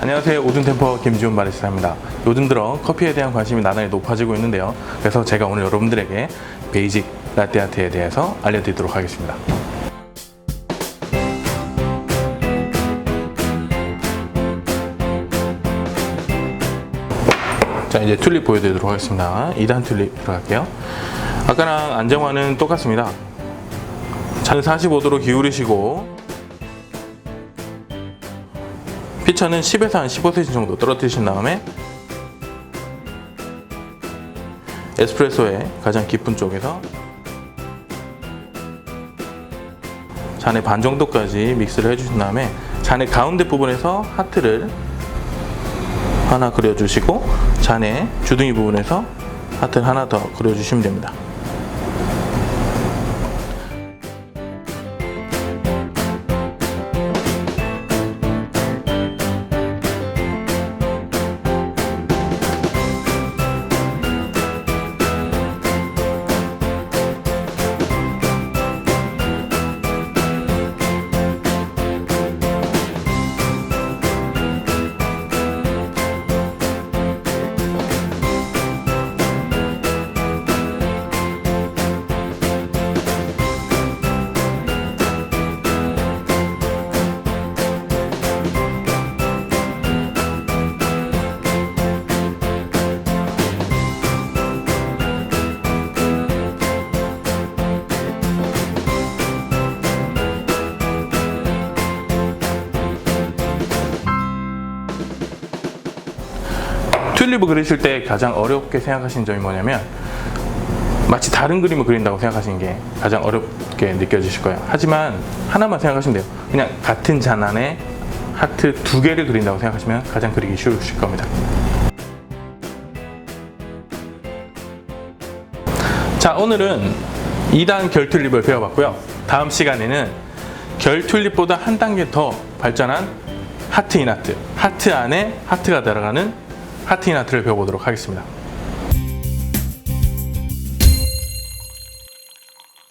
안녕하세요. 오준템퍼 김지훈 바리스타입니다. 요즘 들어 커피에 대한 관심이 나날이 높아지고 있는데요. 그래서 제가 오늘 여러분들에게 베이직 라떼 아트에 대해서 알려드리도록 하겠습니다. 자, 이제 튤립 보여드리도록 하겠습니다. 2단 튤립 들어갈게요. 아까랑 안정화는 똑같습니다. 잔 45도로 기울이시고 피처는 10에서 한 15cm 정도 떨어뜨리신 다음에 에스프레소의 가장 깊은 쪽에서 잔의 반 정도까지 믹스를 해주신 다음에 잔의 가운데 부분에서 하트를 하나 그려주시고 잔의 주둥이 부분에서 하트를 하나 더 그려주시면 됩니다. 튤립을 그리실 때 가장 어렵게 생각하시는 점이 뭐냐면 마치 다른 그림을 그린다고 생각하시는 게 가장 어렵게 느껴지실 거예요. 하지만 하나만 생각하시면 돼요. 그냥 같은 잔 안에 하트 두 개를 그린다고 생각하시면 가장 그리기 쉬우실 겁니다. 자, 오늘은 2단 결 튤립을 배워봤고요. 다음 시간에는 결 튤립보다 한 단계 더 발전한 하트 인 하트, 하트 안에 하트가 들어가는 하트 인 하트를 배워보도록 하겠습니다.